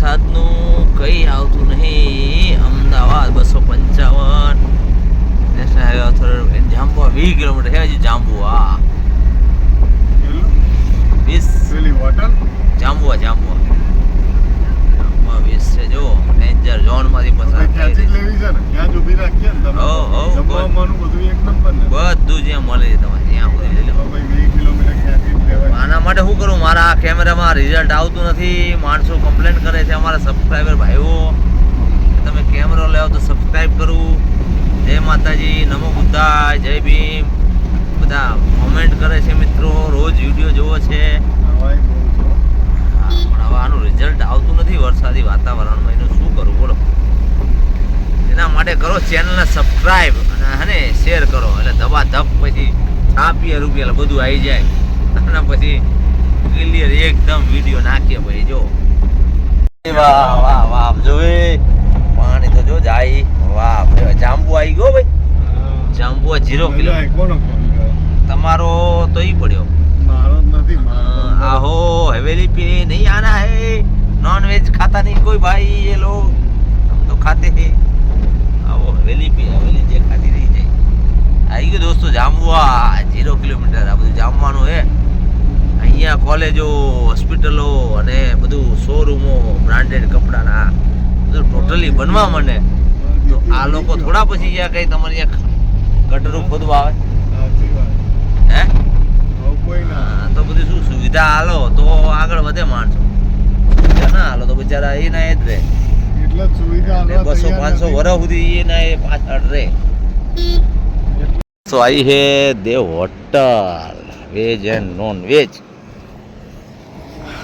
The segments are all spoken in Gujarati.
વરસાદનું કંઈ આવતું નહીં. અમદાવાદ બસો પંચાવન. નેશનલ હાઈવે ઓથોરિટી જાંબુ વીસ કિલોમીટર છે હજી જાંબુઆ. વીસ. હોટલ? જાંબુઆ જાંબુઆ. જાંબુઆ વીસ છે જો ડેન્જર ઝોનમાંથી પસાર થાય ક્યાંથી લેવી છે ને? ત્યાં જ ઊભી રાખીએ ને તમે. હો, હો, બધું એક નંબર બધું જ્યાં મળે છે તમારે. ત્યાં સુધી લઈ લો. ભાઈ વીસ કિલોમીટર ક્યાંથી આના માટે શું કરું? મારા આ કેમેરામાં રિઝલ્ટ આવતું નથી. માણસો કમ્પ્લેન કરે છે અમારા સબસ્ક્રાઈબર ભાઈઓ. તમે કેમેરો લેવો તો સબસ્ક્રાઈબ કરવું જય માતાજી નમો બુદ્ધાય જય ભીમ. બધા કોમેન્ટ કરે છે મિત્રો. રોજ વીડિયો જોવો છે. પણ હવે આનું રિઝલ્ટ આવતું નથી વરસાદી વાતાવરણમાં. એનું શું કરવું બોલો. એના માટે કરો ચેનલને સબસ્ક્રાઈબ અને હને શેર કરો. એટલે ધબા ધબ પછી છાપીએ રૂપિયા બધું આવી જાય. અને પછી ક્લિયર એકદમ વીડિયો નાખીએ ભાઈ જો. વાહ વાહ વાહ જોવે પાણી તો જો જાય. વાહ જાંબુ આવી ગયો ભાઈ. જાંબુ જીરો કિલો. તમારો તો ઈ પડ્યો. મારો નથી આહો હવેલી પે નહીં આના હે. નોન વેજ ખાતા નહીં કોઈ ભાઈ એ લો. તો ખાતે હે. આવો હવેલી પે હવેલી જે ખાતી રહી જાય. આવી ગયો દોસ્તો જાંબુ આ જીરો કિલોમીટર આ બધું જામવાનું હે. અહીંયા કોલેજો હોસ્પિટલો અને બધું શોરૂમો બ્રાન્ડેડ કપડાના બધું ટોટલી બનવા મને તો આ લોકો થોડા પછી અહીંયા કઈ તમારે અહીંયા ગટરું ખોદવા આવે. હે? તો બધી શું સુવિધા હાલો તો આગળ વધે માણસો. ના હાલો તો બિચારા એ ના એ જ રહે. બસો પાંચસો. વર્ષ સુધી એ ના એ પાછળ રહે. સો આઈ હે Dev hotel veg and non veg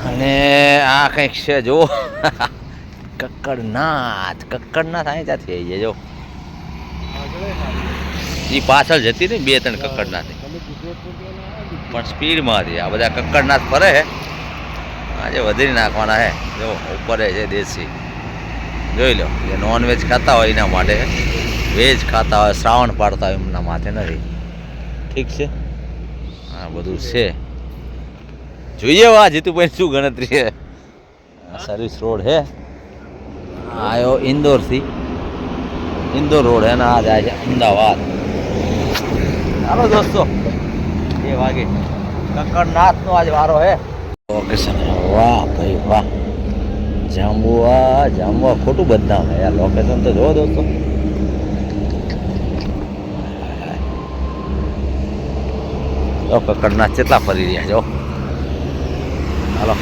અને આ કંઈક છે, જો. કક્કડનાથ. કક્કડનાથ અહીં ત્યાંથી આવી જાય, જો. એ પાછળ જતી ને બે ત્રણ કક્કડનાથ. પણ સ્પીડમાં હતી આ બધા કક્કડનાથ ફરે છે આજે વધારી નાખવાના છે જો, ઉપર છે દેશી. જોઈ લો જે નોનવેજ ખાતા હોય એના માટે. વેજ ખાતા હોય, શ્રાવણ પાડતા હોય એમના માથે નથી. ઠીક છે? આ બધું છે. જોઈએ વા જીતુભાઈ શું ગણતરી છે. સર્વિસ રોડ હે આયો ઇન્દોરથી ઇન્દોર રોડ હે આ જાય છે અમદાવાદ. ચાલો દોસ્તો. બે વાગે. કક્કડનાથ નો આજ વારો હે લોકેશન વાહ ભાઈ વાહ. જાંબુઆ જાંબુઆ ખોટું બદનામ યાર. લોકેશન તો જોવો દોસ્તો. જો કક્કડનાથ કેટલા ફરી રહ્યા જો. હાલો.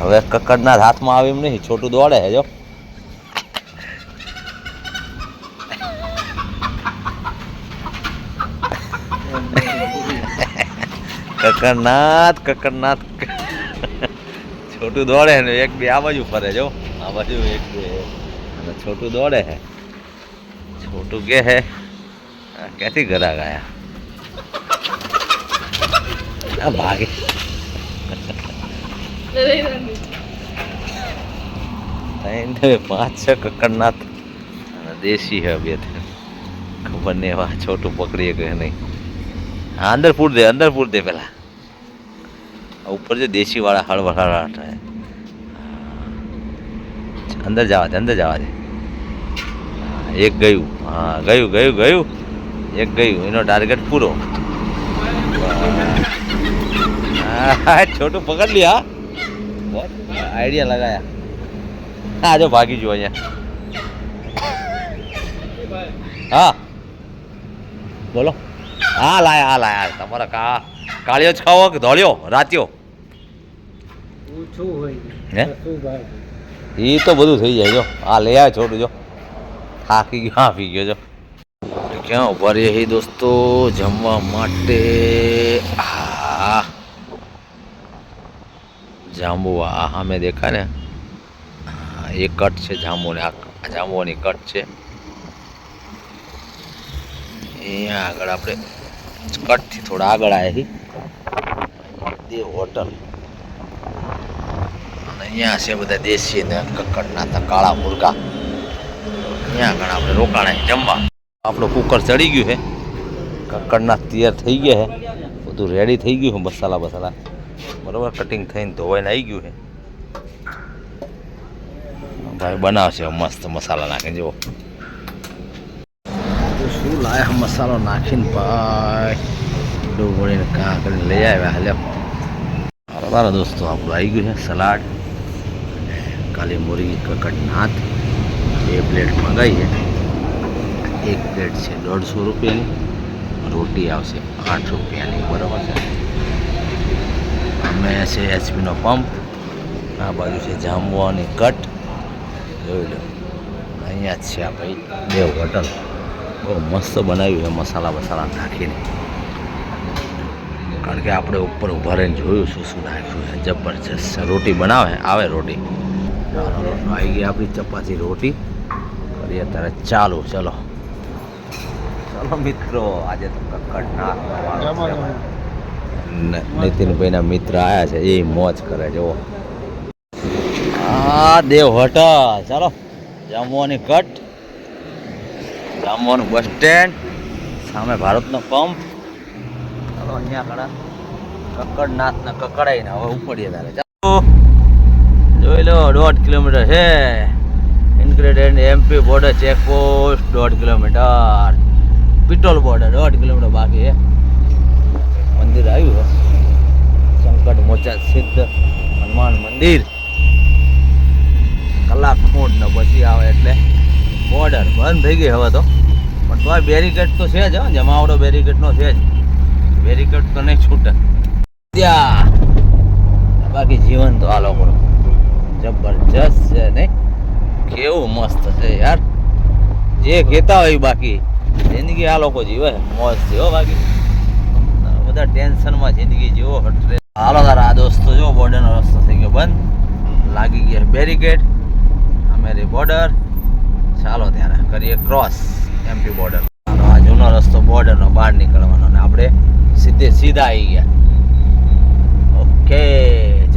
હવે કક્કડનાથ હાથમાં આવે એમ નહીં, છોટું દોડે હે, જો. કક્કડનાથ કક્કડનાથ. છોટું દોડે ને એક બે આ બાજુ ફરે, જો. આ બાજુ એક બે. અને છોટું દોડે હે. છોટું કે હે? ક્યાંથી ઘરા ગયા આ ભાગે. પાંચ છ કકરનાથ અને દેશી હે બે ખબર નહીં એવા છોટું પકડીએ કે નહીં. હા, અંદર પૂર દે, અંદર પૂર દે પેલા. ઉપર જે દેશી વાળા હળવળ હળવળ અંદર જવા દે, અંદર જવા દે. એક ગયું. હા, ગયું ગયું ગયું. એક ગયું. એનો ટાર્ગેટ પૂરો. હા છોટું પકડ લી હા. આઈડિયા લગાયા હા જો ભાગી જો અહીંયા હા બોલો હા લાયા હા લાયા તમારા કા કાળિયો જ ખાવો કે ધોળિયો રાત્યો હે એ તો બધું થઈ જાય જો આ લઈ આવે છોટું જો થાકી ગયો હાફી ગયો જો ક્યાં ઊભા રહીએ છીએ દોસ્તો જમવા માટે આ જાંબુ આ સામે દેખાય ને એ કટ છે જાંબુની, આ જાંબુની કટ છે. અહીંયા આગળ આપણે કટથી થોડા આગળ છીએ. દેવ હોટલ. અને અહીંયા છે બધા દેશી ને કક્કડના હતા કાળા મુર્ગા. અહીંયા આગળ આપણે રોકાણા જમવા. આપણું કુકર ચડી ગયું છે. કક્કડના તૈયાર થઈ ગયા છે. બધું રેડી થઈ ગયું છે મસાલા બસાલા. બરોબર કટિંગ થઈને ધોવાઈને આવી ગયું છે. ભાઈ બનાવશે મસ્ત મસાલા નાખીને, જુઓ. શું લાયા મસાલો નાખીને ભાઈ? ડુંગળીને કાં કરીને લઈ આવ્યા હાલ્યો મારા દોસ્તો, આપણું આવી ગયું છે સલાડ. કાલી મુરગી કકડનાથ બે પ્લેટ મંગાવી છે. એક પ્લેટ છે દોઢસો રૂપિયાની. રોટી આવશે આઠ રૂપિયાની, બરાબર છે. અમે છે એચપીનો પંપ આ બાજુ છે જામવાની કટ જોઈ લો. અહીંયા જ છે આ ભાઈ દેવ હોટલ. બહુ મસ્ત બનાવ્યું છે મસાલા બસાલા નાખીને. કારણ કે આપણે ઉપર ઊભા રહીને જોયું શું શું નાખ્યું છે. જબરજસ્ત રોટી બનાવે? આવે રોટી. આવી ગઈ આપણી ચપાતી રોટી. કરીએ અત્યારે ચાલુ. ચલો. ચલો મિત્રો, આજે તો કકડનાથ નીતિનભાઈના મિત્ર આવ્યા છે એ મોજ કરે છે આ દેવ હોટલ, ચાલો. જામવાની કટ. જામવાનું બસ સ્ટેન્ડ. સામે ભારતનો પંપ. ચાલો, અહીંયા કડા કકડનાથ ને કકડાઈને હવે ઉપડીએ તારે. ચાલો. જોઈ લો, દોઢ કિલોમીટર છે. ઇન્ગ્રેડિયન્ટ એમપી બોર્ડર ચેકપોસ્ટ દોઢ કિલોમીટર. પિટોલ બોર્ડર દોઢ કિલોમીટર બાકી છે. મંદિર આવ્યું છે સંકટ મોચા સિદ્ધ હનુમાન મંદિર. કલાક ખૂંટ ને પછી આવે એટલે બોર્ડર બંધ થઈ ગઈ હવે તો. પણ તો બેરીકેડ તો છે જ જમાવડો બેરિકેડનો છે જ. બેરીકેડ તો નહીં છૂટે. બાકી જીવન તો આ લોકોનું જબરજસ્ત છે, નહીં? કેવું મસ્ત છે યાર. જે કહેતા હોય બાકી. જિંદગી આ લોકો જીવે. છે મોજથી હો બાકી. બધા ટેન્શનમાં જિંદગી જીવો હટરે હાલો તારા આ દોસ્તો, જો બોર્ડરનો રસ્તો થઈ ગયો બંધ. લાગી ગયા બેરિકેડ. અમેરી બોર્ડર. ચાલો ત્યારે કરીએ ક્રોસ એમપી બોર્ડર. આ જૂનો રસ્તો બોર્ડરનો બહાર નીકળવાનો ને આપણે સીધે સીધા આવી ગયા. ઓકે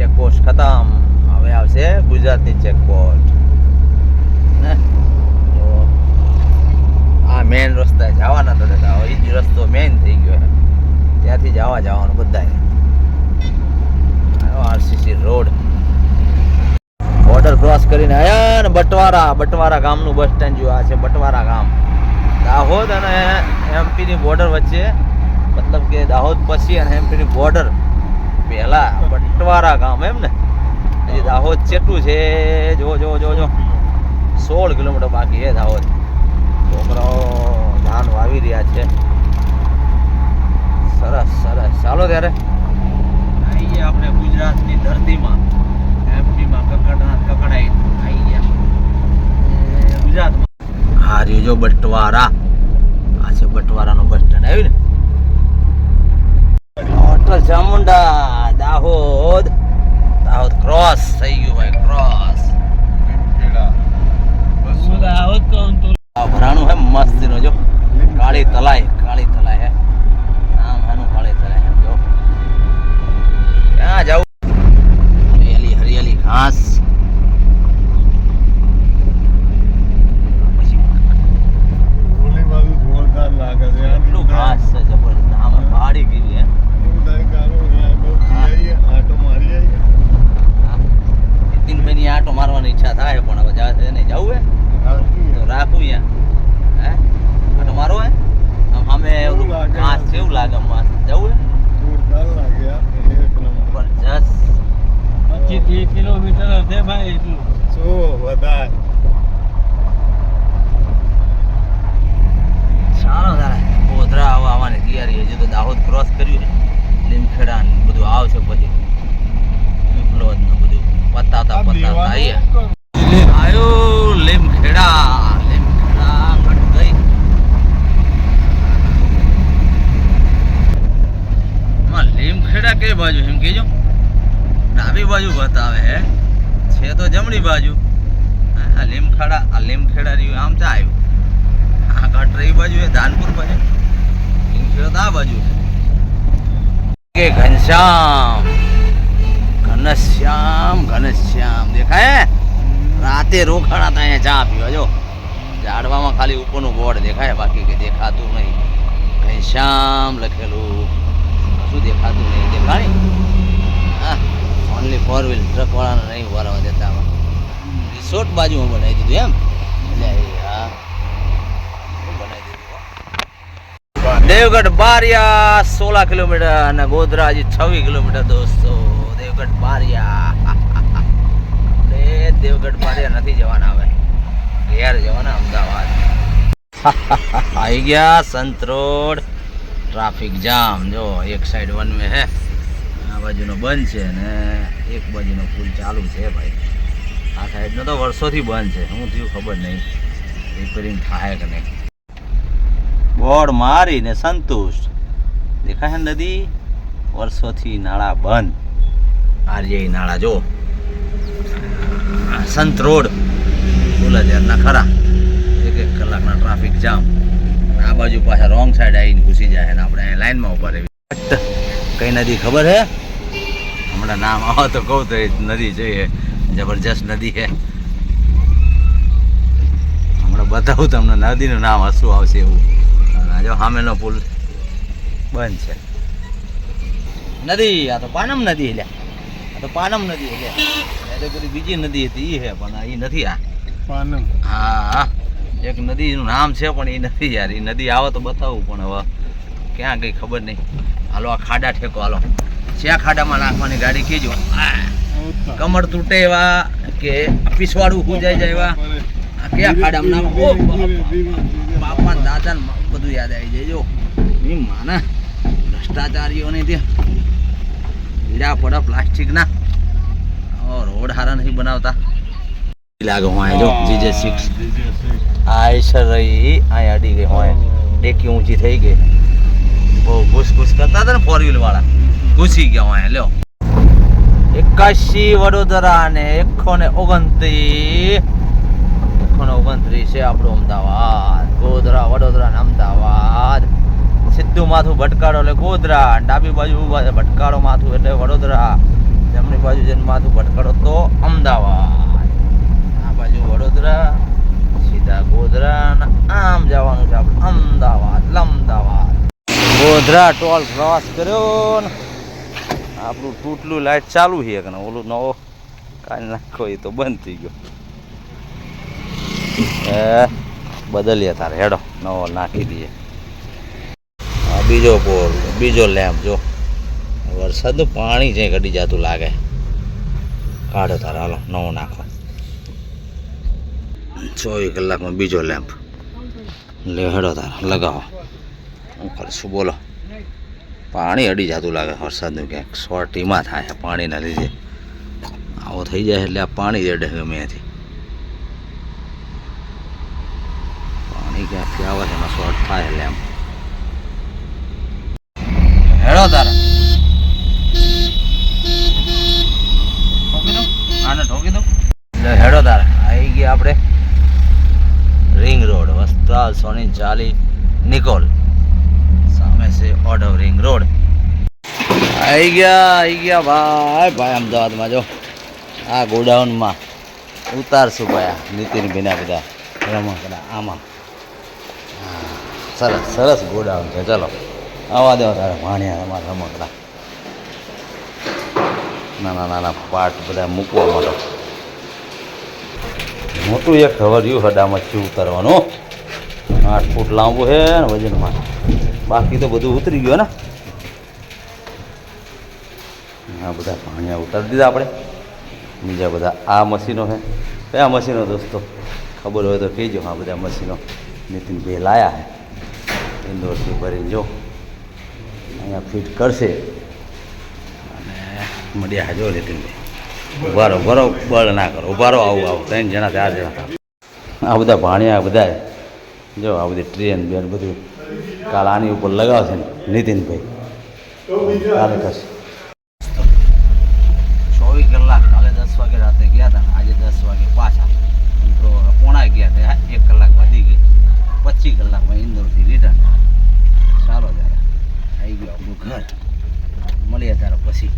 ચેકપોસ્ટ ખતમ. હવે આવશે ગુજરાતની ચેકપોસ્ટ આ મેઇન રસ્તા જવાના હતા એ જ રસ્તો મેઇન થઈ ગયો ત્યાંથી જવા જવાનું બધા આરસીસી રોડ. બોર્ડર ક્રોસ કરીને આયા ને બટવારા બટવારા ગામનું બસ સ્ટેન્ડ જો આ છે બટવારા ગામ. દાહોદ અને એમપીની બોર્ડર વચ્ચે, મતલબ કે દાહોદ પછી અને એમપીની બોર્ડર પહેલા બટવારા ગામ એમ ને? હજી દાહોદ ચેટલું છે. જો જો જો જો. સોળ કિલોમીટર બાકી છે દાહોદ. છોકરાઓ ધાન વાવી રહ્યા છે. સરસ સરસ. ચાલો ત્યારે. આવી ગયા આપણે ગુજરાતની ધરતીમાં. એમપીમાં કકડનાથ કકડાઈ આવી ગયા ગુજરાતમાં. હા રહ્યો જો બટવારા. આ છે બટવારાનો બસ સ્ટેન્ડ. આવ્યું ને? હોટલ ચામુંડા દાહોદ. દાહોદ ક્રોસ થઈ ગયું ભાઈ ક્રોસ આ ભરાણું હે મસ્ત નો જો કાળી તલાઈ કાળી તલાઈ હે નામ એનું કાળી તલાઈ હે જો ક્યાં જાઉં હરિયાલી હરિયાલી ઘાસ પછી ઓલી બાજુ જોરદાર લાગે છે યાર. કેટલું ઘાસ છે જબરદસ્ત આમાં પહાડી ગીરી હે એવું થાય કે હાલો અહીંયા બહુ જઈ આવીએ, આંટો મારી આવીએ. નીતિનભાઈની આટો મારવાની ઈચ્છા થાય પણ હવે જાય છે નહીં જવું હે તો રાખું અહીંયા. હે? આટો મારો હે? અમે ઓલું કેવું લાગે? ઘાસ જેવું હે? જબરજસ્ત પચીસ ત્રીસ કિલોમીટર હશે ભાઈ એટલું. શું વધારે. સારો તારે. ગોધરા આવવાની તૈયારી. હજી તો દાહોદ ક્રોસ કર્યું લીમખેડા ને બધું આવશે પછી. પીપલોદ ને બધું. પતાતા પત્તા આવીએ આયો લીમખેડા લીમખેડા કટ ગઈ માં લીમખેડા કઈ બાજુ એમ કેજો ડાબી બાજુ બતાવે હે છે તો જમણી બાજુ. આ લીમખેડા આ લીમખેડા રહ્યું, આમ ચા આવ્યું. આ કટરા એ બાજુ એ ધાનપુર બાજુ. લીમખેડો તો આ બાજુ કે ઘનશ્યામ ઘનશ્યામ ઘનશ્યામ. દેખાય રાતે રોખાડા હતા અહીંયા ચા પીવા, જો. ઝાડવામાં ખાલી ઉપરનું બોર્ડ દેખાય, બાકી કે દેખાતું નહીં. ઘનશ્યામ લખેલું. શું દેખાતું નહીં, દેખાણી? ઓનલી ફોર વ્હીલ ટ્રક વાળાને નહીં ઊભા રહેવા દેતા રિસોર્ટ હું બનાવી દીધું એમ? એટલે હા. દેવગઢ બારિયા સોળા કિલોમીટર અને ગોધરા હજી છવ્વીસ કિલોમીટર દોસ્તો. દેવગઢ બારિયા. આપણે દેવગઢ બારિયા નથી જવાના હવે. ઘેર જવાના અમદાવાદ. આવી ગયા સંત રોડ. Traffic jam. જો, એક સાઈડ વન વે હે. આ બાજુનો બંધ છે ને એક બાજુનો પુલ ચાલુ છે ભાઈ. આ સાઈડનો તો વર્ષોથી બંધ છે. શું થયું ખબર નહીં. રિપેરિંગ થાય કે નહીં? બોર્ડ મારીને સંતુષ્ટ. દેખાય છે નદી વર્ષોથી નાળા બંધ. આર્ય નાળા, જો. સંત રોડ. ફૂલજરના ખરા. એક એક કલાકના ટ્રાફિક જામ અને આ બાજુ પાછા રોંગ સાઈડ આવીને ઘૂસી જાય ને આપણે લાઈનમાં ઊભા રહેવી કઈ નદી ખબર હે? હમણાં નામ આવો તો કહું તો નદી જોઈએ જબરજસ્ત નદી છે. હમણાં બતાવું તમને નદીનું નામ હસવું આવશે એવું. જો સામેનો પુલ બંધ છે. નદી આ તો પાનમ નદી લે. આ તો પાનમ નદી લે. એટલે પેલી બીજી નદી હતી એ છે પણ એ નથી આ. પાનમ. હા હા એક નદીનું નામ છે પણ એ નથી યાર. એ નદી આવે તો બતાવું પણ હવે ક્યાં ગઈ ખબર નહીં. હાલો આ ખાડા ઠેકો હાલો. જ્યાં ખાડામાં નાખવાની ગાડી કીજો કમર તૂટે એવા કે પીસવાડું હુજાઈ જાય એવા. કયા ખાડામાં નાખો? બાપા. દાદા ને બધું યાદ આવી જાય. જો માના ભ્રષ્ટાચારીઓને ત્યાં પીડા પડા પ્લાસ્ટિકના. રોડ હારા નથી બનાવતા. લાગે હોય જો જીજે સિક્સ. આયસર રહી અહીં અડી ગઈ હોય. ડેકી ઊંચી થઈ ગઈ. બહુ ઘૂસ ઘૂસ કરતા હતા ને ફોર વ્હીલ વાળા ઘૂસી ગયા હોય, લ્યો. એકાશી વડોદરા ને એકસો ને ઓગણત્રીસ એકસો ને ઓગણત્રીસ છે આપણું અમદાવાદ. ગોધરા, વડોદરા ને અમદાવાદ. સીધું માથું ભટકાડો એટલે ગોધરા. ડાબી બાજુ ભટકાડો માથું એટલે વડોદરા. જમણી બાજુ જઈને માથું ભટકાડો તો અમદાવાદ. આ બાજુ વડોદરા, સીધા ગોધરા અને આમ જવાનું છે આપણે અમદાવાદ અમદાવાદ. ગોધરા ટોલ ક્રોસ કર્યો ને આપણું તૂટલું લાઈટ ચાલુ છે કે ઓલું નવો કાઢી નાખો એ તો બંધ થઈ ગયો. એ, બદલીએ તારે, હેડો, નવો નાખી દઈએ. આ બીજો પોલ, બીજો લેમ્પ, જો. વરસાદનું પાણી છે ઘટી જતું લાગે. કાઢો તારે, હાલો, નવો નાખો. ચોવીસ કલાકમાં બીજો લેમ્પ. લે, હેડો તારે, લગાવો. હું કરશું બોલો? પાણી અડી જતું લાગે વરસાદનું ક્યાંક શોર્ટીમાં થાય પાણીના લીધે. આવો થઈ જાય એટલે આ પાણી અડે ગમે ત્યાંથી પાણી ક્યાંથી આવે છે એમાં શોર્ટ થાય એટલે એમ. હેડો તારા. ઠોકી દઉં? આને ઠોકી દઉં? હેડો તારે. આવી ગયા આપણે. રિંગ રોડ વસ્ત્રાલ સોની ચાલી નિકોલ. છે ઓઢવ રિંગ રોડ. આવી ગયા આવી ગયા ભાઈ ભાઈ અમદાવાદમાં જો. આ ગોડાઉનમાં ઉતારશું ભાઈ આ ભીના બધા રમકડા, આમાં. સરસ સરસ ગોડાઉન છે, ચલો. આવા દો તારે ભાણ્યા અમારા રમકડા. નાના નાના પાર્ટ બધા મૂકવા માટે. મોટું એક ખબર હડામાં ચી ઉતારવાનું આઠ ફૂટ લાંબુ છે વજનમાં. બાકી તો બધું ઉતરી ગયું ને? આ બધા પાણીયા ઉતારી દીધા આપણે. બીજા બધા આ મશીનો છે. કયા મશીનો દોસ્તો? ખબર હોય તો કહેજો. આ બધા મશીનો નીતિનભાઈ લાયા છે. ઇન્દોરથી ભરીને જો. અહીંયા ફિટ કરશે. અને મળ્યા જો નીતિનભાઈ ઉભારો ઉભારો બળ ના કરો. ઉભારો આવું આવું. ત્રણ જણા ચાર જણા. આ બધા ભાણિયા બધા જો આ બધી ટ્રેન, બેન, બધું કાલ આની ઉપર લગાવશે નીતિનભાઈ. કાલે કરશે. ચોવીસ કલાક કાલે દસ વાગે રાતે ગયા હતા આજે દસ વાગે પાછા. તો પોણા ગયા હતા એક કલાક વધી ગઈ. પચીસ કલાકમાં ઇન્દોરથી રિટર્ન ચાલો ત્યારે. આવી ગયો આપણું ઘર. મળીએ ત્યારે પછી.